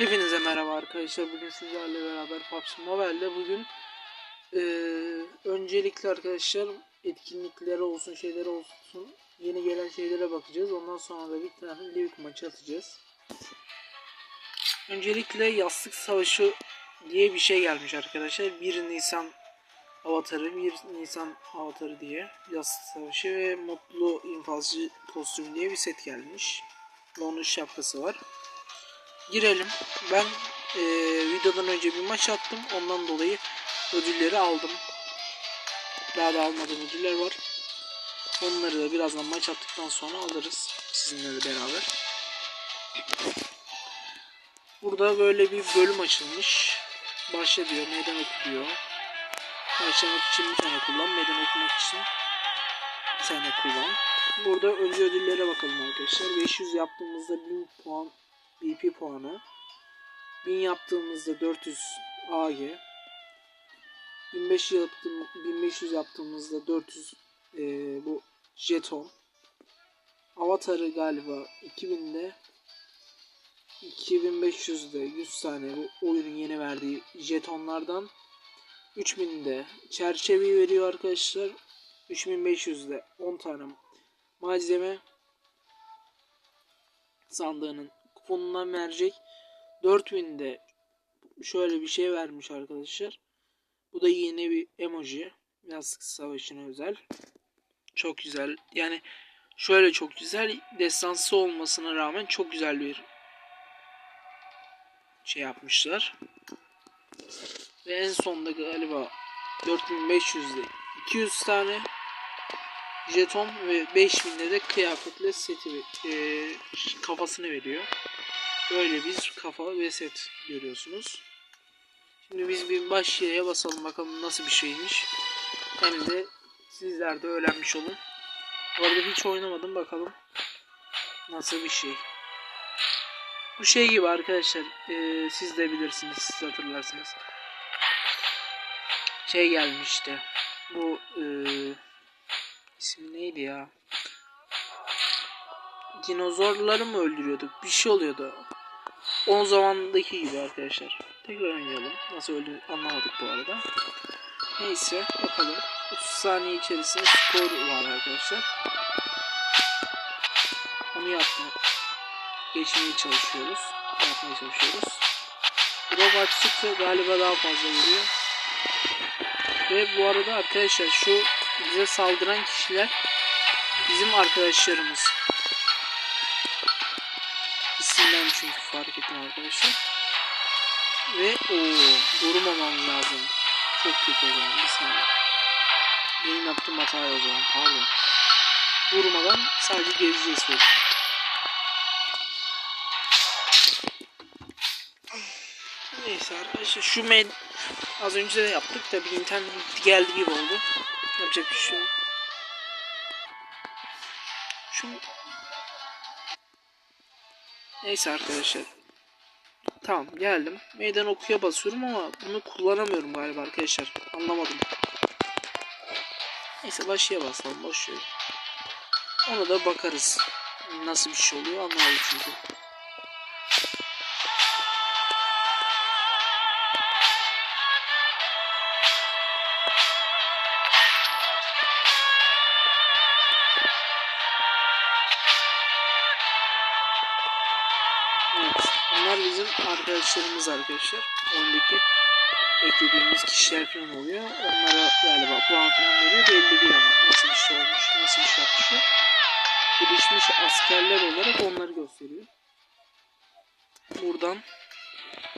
Hepinize merhaba arkadaşlar. Bugün sizlerle beraber PUBG Mobile'de bugün eee, öncelikle arkadaşlar etkinliklere olsun şeylere olsun yeni gelen şeylere bakacağız. Ondan sonra da bir tane Livik maçı atacağız. Öncelikle yastık savaşı diye bir şey gelmiş arkadaşlar. 1 Nisan avatarı, 1 Nisan avatarı diye yastık savaşı ve mutlu infazcı kostümü diye bir set gelmiş. Onun şapkası var girelim. Ben e, videodan önce bir maç attım. Ondan dolayı ödülleri aldım. Daha da almadığım ödüller var. Onları da birazdan maç attıktan sonra alırız. Sizinle de beraber. Burada böyle bir bölüm açılmış. Başla diyor. Meydan oku diyor. Başlamak için bir tane kullan. Meydan okumak için bir tane kullan. Burada önce ödüllere bakalım arkadaşlar. 500 yaptığımızda 1000 puan BP puanı. 1000 yaptığımızda 400 AG. 1500 yaptığım 1500 yaptığımızda 400 e, bu jeton. Avatarı galiba 2000'de 2500'de 100 tane bu oyunun yeni verdiği jetonlardan 3000'de çerçeveyi veriyor arkadaşlar. 3500'de 10 tane malzeme sandığının kuponundan verecek. 4000'de şöyle bir şey vermiş arkadaşlar. Bu da yine bir emoji. Yastık savaşına özel. Çok güzel. Yani şöyle çok güzel. Destansı olmasına rağmen çok güzel bir şey yapmışlar. Ve en sonda galiba 4500'de 200 tane jeton ve 5000'de de kıyafetle seti e, kafasını veriyor. Böyle bir kafa ve set görüyorsunuz. Şimdi biz bir başlığa basalım bakalım nasıl bir şeymiş. Hem de sizler de öğrenmiş olun. Bu arada hiç oynamadım bakalım nasıl bir şey. Bu şey gibi arkadaşlar e, siz de bilirsiniz siz hatırlarsınız. Şey gelmişti. Bu e, ismi neydi ya? Dinozorları mı öldürüyorduk? Bir şey oluyordu. O zamandaki gibi arkadaşlar. Tekrar oynayalım. Nasıl öldü anlamadık bu arada. Neyse bakalım. 30 saniye içerisinde skor var arkadaşlar. Onu yapmak geçmeye çalışıyoruz. Yapmaya çalışıyoruz. Drop açtıkça galiba daha fazla vuruyor. Ve bu arada arkadaşlar şu bize saldıran kişiler bizim arkadaşlarımız. Fark ettim arkadaşlar. Ve o durmamam lazım. Çok kötü o zaman bir saniye. Benim yaptığım hata o zaman pardon. Durmadan sadece gezeceğiz böyle. Neyse arkadaşlar şu med az önce de yaptık da bir internet geldi gibi oldu. Yapacak bir şey yok. Şu Neyse arkadaşlar. Tamam geldim. Meydan okuya basıyorum ama bunu kullanamıyorum galiba arkadaşlar. Anlamadım. Neyse başıya basalım. Boş. Ona da bakarız. Nasıl bir şey oluyor anlamadım çünkü. Bunlar bizim arkadaşlarımız arkadaşlar. Oyundaki eklediğimiz kişiler falan oluyor. Onlara galiba puan falan veriyor. Belli değil ama nasıl bir şey olmuş, nasıl bir şey yapmışlar. Gelişmiş askerler olarak onları gösteriyor. Buradan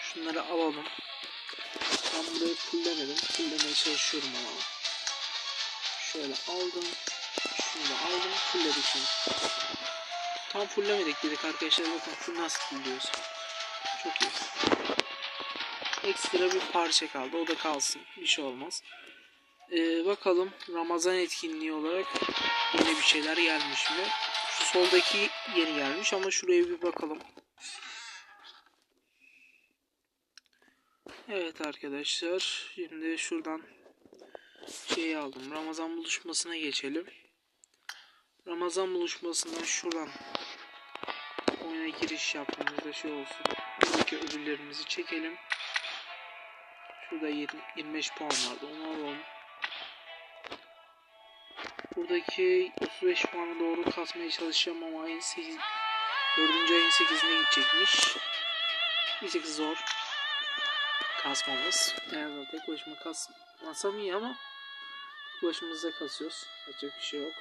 şunları alalım. Ben burayı fulllemedim. Fulllemeye çalışıyorum ama. Şöyle aldım. Şunu da aldım. Fullledik şimdi. Tam fulllemedik dedik arkadaşlar. Bakın full nasıl fulluyoruz. Çok iyi. Ekstra bir parça kaldı. O da kalsın. Bir şey olmaz. Ee, bakalım Ramazan etkinliği olarak yine bir şeyler gelmiş mi? Şu soldaki yeni gelmiş ama şuraya bir bakalım. Evet arkadaşlar. Şimdi şuradan şeyi aldım. Ramazan buluşmasına geçelim. Ramazan buluşmasından şuradan oyuna giriş yaptığımızda şey olsun. Buradaki ödüllerimizi çekelim. Şurada 20 25 puan vardı. Onu alalım. Buradaki 35 puanı doğru kasmaya çalışacağım ama ayın 8 4. ayın 8'ine gidecekmiş. Bir tık zor kasmamız. Yani tek başıma kasmasam iyi ama tek başımızda kasıyoruz. Yapacak bir şey yok.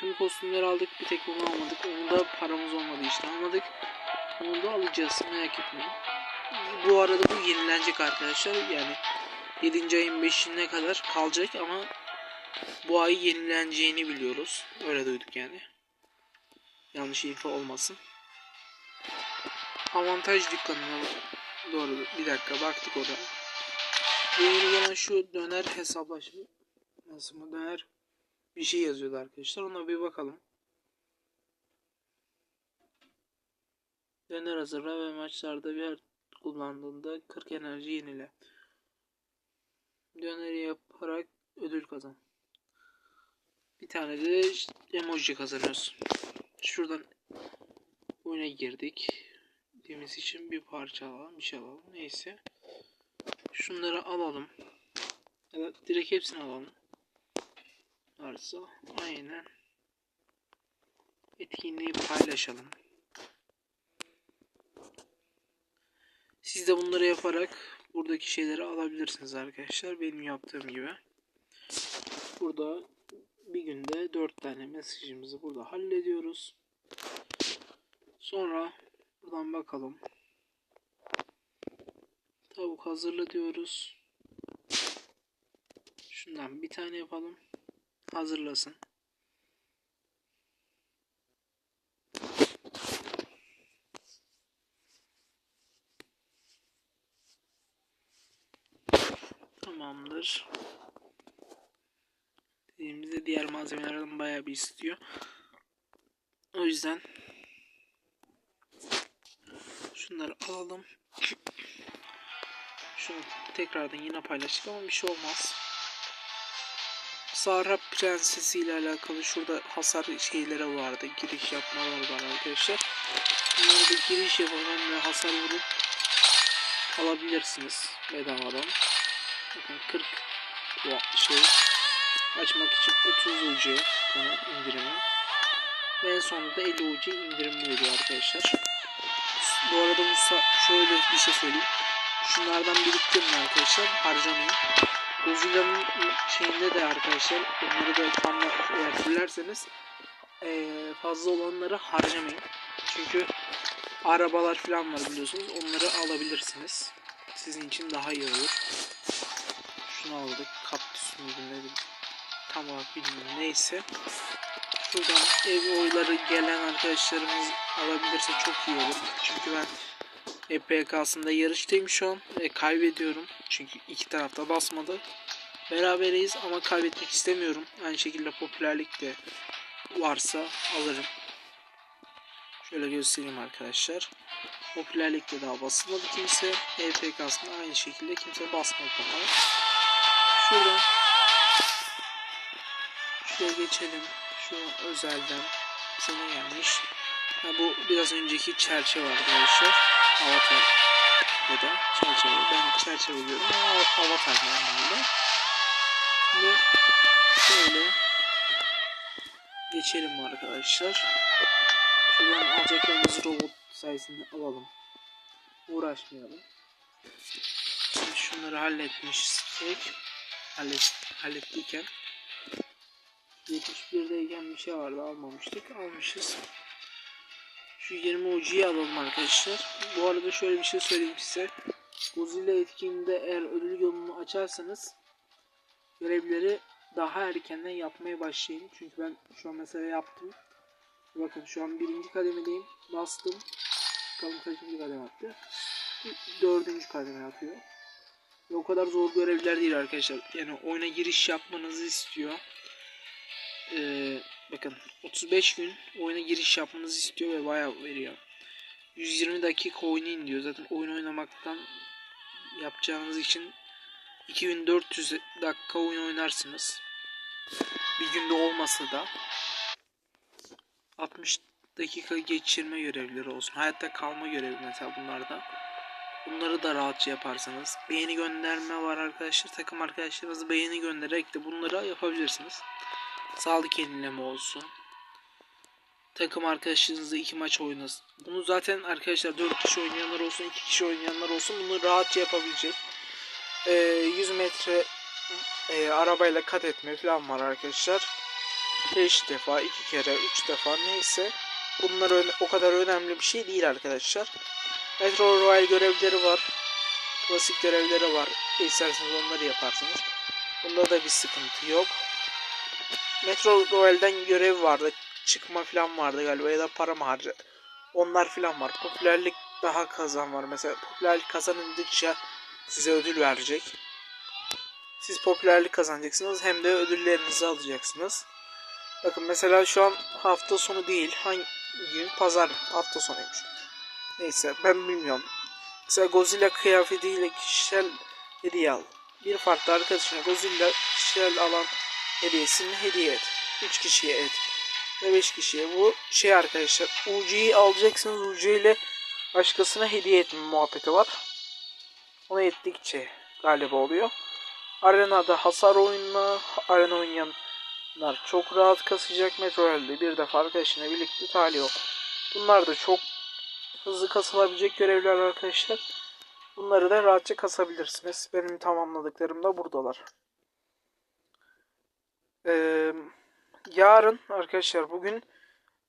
Tüm kostümleri aldık. Bir tek bunu almadık. Onu da paramız olmadığı için almadık. Onu da alacağız. Merak etmeyin. Bu arada bu yenilenecek arkadaşlar. Yani 7. ayın 5'ine kadar kalacak ama bu ay yenileneceğini biliyoruz. Öyle duyduk yani. Yanlış info olmasın. Avantaj dükkanına doğru bir dakika baktık orada. Yeni gelen şu döner hesaplaşma nasıl mı döner bir şey yazıyordu arkadaşlar. Ona bir bakalım. Döner hazırla ve maçlarda bir kullandığında 40 enerji yenile. Döneri yaparak ödül kazan. Bir tane de emoji kazanıyoruz. Şuradan oyuna girdik. Demiz için bir parça alalım, bir şey alalım. Neyse. Şunları alalım. Ya da direkt hepsini alalım. Varsa aynen. Etkinliği paylaşalım. Siz de bunları yaparak buradaki şeyleri alabilirsiniz arkadaşlar. Benim yaptığım gibi. Burada bir günde 4 tane mesajımızı burada hallediyoruz. Sonra buradan bakalım. Tavuk hazırla diyoruz. Şundan bir tane yapalım. Hazırlasın. Tamamdır. Dediğimizde diğer malzemelerden bayağı bir istiyor. O yüzden şunları alalım. Şunu tekrardan yine paylaştık ama bir şey olmaz. Sahra Prensesi ile alakalı şurada hasar şeyleri vardı. Giriş yapmaları var arkadaşlar. Bunları da giriş yapalım ve hasar vurup alabilirsiniz bedavadan. Bakın 40 bu şey açmak için 30 UC bunun indirimi. Ve en sonunda da 50 UC indirimli veriyor arkadaşlar. Bu arada bu şöyle bir şey söyleyeyim. Şunlardan biriktirin arkadaşlar. Harcamayın. Godzilla'nın şeyinde de arkadaşlar onları da tam eğer fullerseniz ee, fazla olanları harcamayın. Çünkü arabalar falan var biliyorsunuz. Onları alabilirsiniz. Sizin için daha iyi olur. Şunu aldık. Kaktüs müydü ne tam olarak bilmiyorum. Neyse. Şuradan ev oyları gelen arkadaşlarımız alabilirse çok iyi olur. Çünkü ben EPK'sında yarıştayım şu an ve kaybediyorum. Çünkü iki tarafta basmadı. Beraberiz ama kaybetmek istemiyorum. Aynı şekilde popülerlik de varsa alırım. Şöyle göstereyim arkadaşlar. Popülerlikte daha basılmadı kimse. EPK'sında aynı şekilde kimse basmadı daha. Şuradan şuraya geçelim. Şu özelden sana gelmiş. Ha, bu biraz önceki çerçeve arkadaşlar. Avatar ya da çerçeve. Ben çerçeve diyorum ama avatar normalde. Şimdi şöyle geçelim arkadaşlar. Şuradan alacaklarımız robot sayesinde alalım. Uğraşmayalım. Şimdi şunları halletmiştik. Hallet, hallettiyken 71'deyken bir şey vardı almamıştık. Almışız. Şu 20 ucuyu alalım arkadaşlar. Bu arada şöyle bir şey söyleyeyim size. Godzilla etkinliğinde eğer ödül yolunu açarsanız görevleri daha erkenden yapmaya başlayın. Çünkü ben şu an mesela yaptım. Bakın şu an birinci kademedeyim. Bastım. Bakalım kaçıncı kademe attı. Dördüncü kademe atıyor. Ve o kadar zor görevler değil arkadaşlar. Yani oyuna giriş yapmanızı istiyor. Ee, bakın 35 gün oyuna giriş yapmanızı istiyor ve bayağı veriyor. 120 dakika oynayın diyor. Zaten oyun oynamaktan yapacağınız için 2400 dakika oyun oynarsınız. Bir günde olmasa da 60 dakika geçirme görevleri olsun. Hayatta kalma görevi mesela bunlarda. Bunları da rahatça yaparsanız. Beğeni gönderme var arkadaşlar. Takım arkadaşlarınızı beğeni göndererek de bunları yapabilirsiniz. Sağlık yenileme olsun. Takım arkadaşlarınızla iki maç oynasın. Bunu zaten arkadaşlar 4 kişi oynayanlar olsun, 2 kişi oynayanlar olsun bunu rahatça yapabilecek. Ee, 100 metre e, arabayla kat etme falan var arkadaşlar. 5 defa, 2 kere, 3 defa neyse. Bunlar o kadar önemli bir şey değil arkadaşlar. Metro Royal görevleri var. Klasik görevleri var. İsterseniz onları yaparsınız. Bunda da bir sıkıntı yok. Metro Royal'den görev vardı. Çıkma falan vardı galiba ya da para mı harca. Onlar falan var. Popülerlik daha kazan var. Mesela popülerlik kazanıldıkça size ödül verecek. Siz popülerlik kazanacaksınız hem de ödüllerinizi alacaksınız. Bakın mesela şu an hafta sonu değil. Hangi gün? Pazar hafta sonuymuş. Neyse ben bilmiyorum. Mesela Godzilla kıyafetiyle kişisel hediye al. Bir farklı arkadaşına Godzilla kişisel alan hediyesini hediye et. 3 kişiye et. Ve 5 kişiye. Bu şey arkadaşlar. UC'yi alacaksınız. UC ile başkasına hediye etme muhabbeti var. Onu ettikçe galiba oluyor. Arenada hasar oyununa arena oynayanlar çok rahat kasacak Metroid'de bir defa arkadaşına birlikte talih ol. Bunlar da çok hızlı kasılabilecek görevler arkadaşlar. Bunları da rahatça kasabilirsiniz. Benim tamamladıklarım da buradalar. Ee, yarın arkadaşlar bugün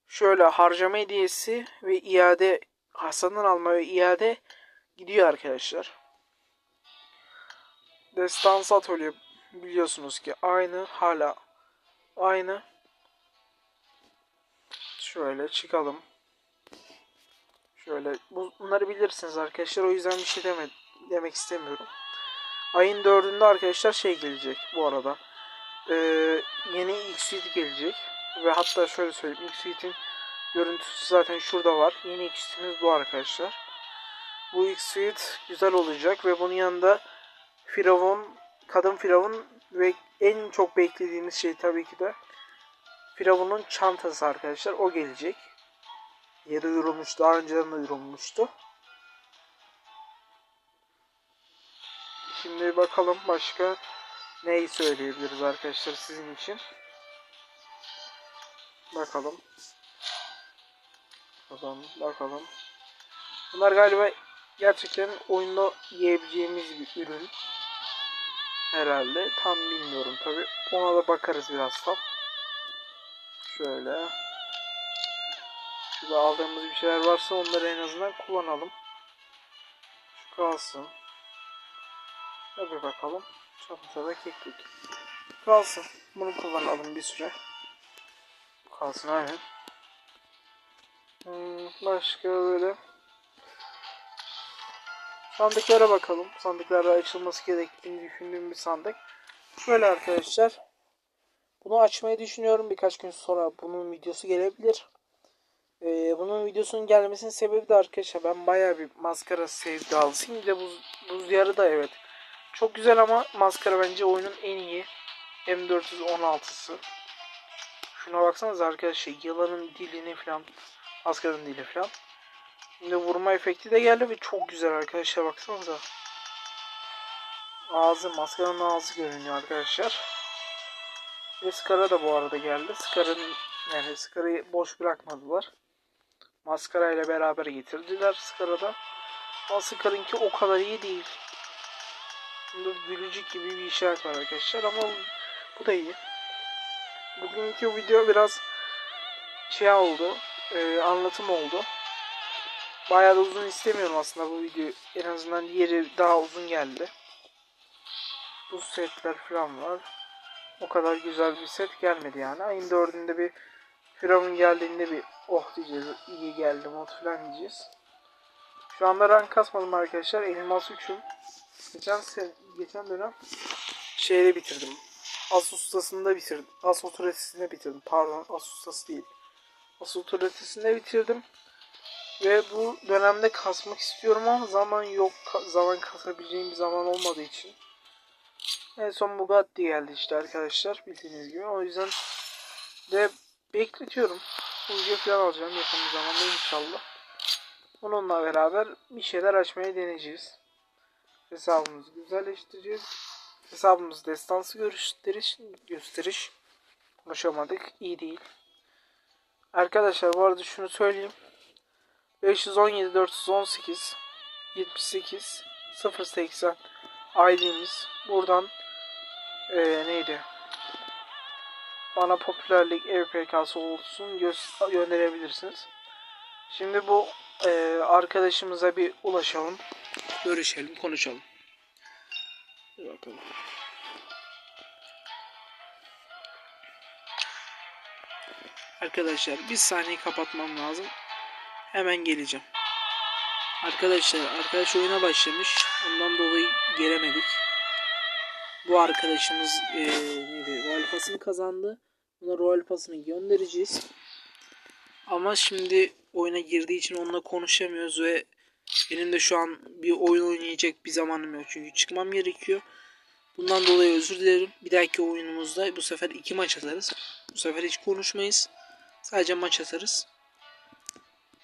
şöyle harcama hediyesi ve iade Hasan'ın alma ve iade gidiyor arkadaşlar. Destans Atölye biliyorsunuz ki aynı hala aynı. Şöyle çıkalım. Şöyle bu- bunları bilirsiniz arkadaşlar. O yüzden bir şey deme, demek istemiyorum. Ayın dördünde arkadaşlar şey gelecek bu arada. Ee, yeni X-Suite gelecek. Ve hatta şöyle söyleyeyim. X-Suite'in görüntüsü zaten şurada var. Yeni X-Suite'imiz bu arkadaşlar. Bu X-Suite güzel olacak ve bunun yanında Firavun, kadın Firavun ve en çok beklediğimiz şey tabii ki de Firavun'un çantası arkadaşlar. O gelecek. Yeri duyurulmuş. Daha önceden de duyurulmuştu. Şimdi bakalım başka neyi söyleyebiliriz arkadaşlar sizin için. Bakalım. Bakalım. Bakalım. Bunlar galiba gerçekten oyunda yiyebileceğimiz bir ürün. Herhalde. Tam bilmiyorum tabi. Ona da bakarız birazdan. Şöyle. Şurada aldığımız bir şeyler varsa onları en azından kullanalım. Şu kalsın. Hadi bakalım. Çantada keklik. Kalsın. Bunu kullanalım bir süre. Kalsın aynen. Hmm, başka böyle. Sandıklara bakalım. Sandıklarda açılması gerektiğini düşündüğüm bir sandık. Şöyle arkadaşlar. Bunu açmayı düşünüyorum. Birkaç gün sonra bunun videosu gelebilir. Ee, bunun videosunun gelmesinin sebebi de arkadaşlar ben bayağı bir maskara sevdalısıyım. Bir de buz, buz yarı da evet. Çok güzel ama maskara bence oyunun en iyi M416'sı. Şuna baksanız arkadaşlar yılanın dilini falan maskaranın dili falan. Şimdi vurma efekti de geldi ve çok güzel arkadaşlar baksanıza. Ağzı maskaranın ağzı görünüyor arkadaşlar. Ve Skara da bu arada geldi. Skara'nın yani Skara'yı boş bırakmadılar. Maskara ile beraber getirdiler Skara'da. Ama Skara'nınki o kadar iyi değil. Bunda gülücük gibi bir işaret var arkadaşlar ama bu da iyi. Bugünkü video biraz şey oldu. e, anlatım oldu. Bayağı da uzun istemiyorum aslında bu video. En azından diğeri daha uzun geldi. Bu setler falan var. O kadar güzel bir set gelmedi yani. Ayın dördünde bir Firavun geldiğinde bir oh diyeceğiz. iyi geldi mod falan diyeceğiz. Şu anda rank kasmadım arkadaşlar. Elmas 3'üm. Geçen geçen dönem şeyde bitirdim. Asus'tasında bitirdim. Asus üretisinde bitirdim. Pardon Asus'tası değil. Asus üretisinde bitirdim. Ve bu dönemde kasmak istiyorum ama zaman yok. Zaman kasabileceğim bir zaman olmadığı için. En son Bugatti geldi işte arkadaşlar bildiğiniz gibi. O yüzden de bekletiyorum. Ucu falan alacağım yakın bir zamanda inşallah. Bununla beraber bir şeyler açmaya deneyeceğiz. Hesabımızı güzelleştireceğiz. Hesabımız destansı gösteriş, gösteriş. Konuşamadık. iyi değil. Arkadaşlar bu arada şunu söyleyeyim. 517 418 78 080 ID'miz. Buradan eee neydi? Bana popülerlik EPK'sı olsun gö- gönderebilirsiniz. Şimdi bu eee, arkadaşımıza bir ulaşalım. Görüşelim, konuşalım. Bir bakalım. Arkadaşlar bir saniye kapatmam lazım. Hemen geleceğim. Arkadaşlar arkadaş oyuna başlamış. Ondan dolayı gelemedik. Bu arkadaşımız eee neydi? Royal Pass'ını kazandı. Buna Royal Pass'ını göndereceğiz. Ama şimdi oyuna girdiği için onunla konuşamıyoruz ve benim de şu an bir oyun oynayacak bir zamanım yok. Çünkü çıkmam gerekiyor. Bundan dolayı özür dilerim. Bir dahaki oyunumuzda bu sefer iki maç atarız. Bu sefer hiç konuşmayız. Sadece maç atarız.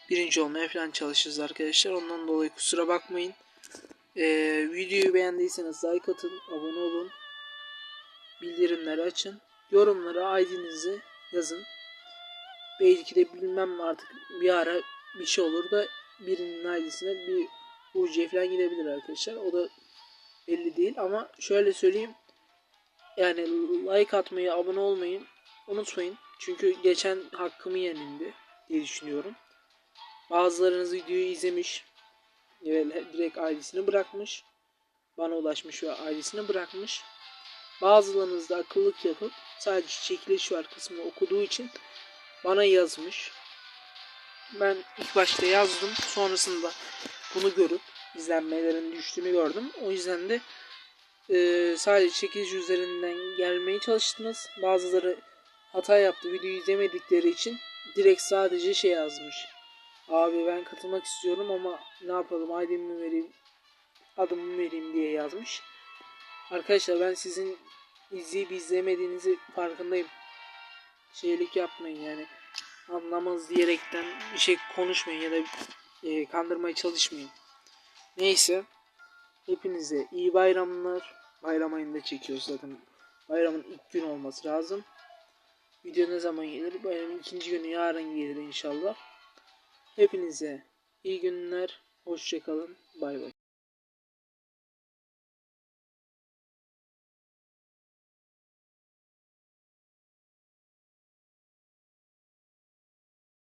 Birinci olmaya falan çalışırız arkadaşlar. Ondan dolayı kusura bakmayın. Ee, videoyu beğendiyseniz like atın, abone olun. Bildirimleri açın. Yorumlara ID'nizi yazın. Belki de bilmem artık bir ara bir şey olur da birinin ID'sine bir UC falan gidebilir arkadaşlar. O da belli değil ama şöyle söyleyeyim. Yani like atmayı, abone olmayı unutmayın. Çünkü geçen hakkımı yenildi diye düşünüyorum. Bazılarınız videoyu izlemiş ve direkt ailesini bırakmış. Bana ulaşmış ve ailesini bırakmış. Bazılarınız da akıllık yapıp sadece çekiliş var kısmını okuduğu için bana yazmış. Ben ilk başta yazdım. Sonrasında bunu görüp izlenmelerin düştüğünü gördüm. O yüzden de e, sadece çekiliş üzerinden gelmeye çalıştınız. Bazıları hata yaptı. Videoyu izlemedikleri için direkt sadece şey yazmış. Abi ben katılmak istiyorum ama ne yapalım ID'mi vereyim adımı vereyim diye yazmış. Arkadaşlar ben sizin izleyip izlemediğinizi farkındayım. Şeylik yapmayın yani. Anlamaz diyerekten bir şey konuşmayın ya da e, kandırmaya çalışmayın. Neyse. Hepinize iyi bayramlar. Bayram ayında çekiyoruz zaten. Bayramın ilk gün olması lazım. Video ne zaman gelir? Bayramın ikinci günü yarın gelir inşallah. Hepinize iyi günler. Hoşçakalın. Bay bay.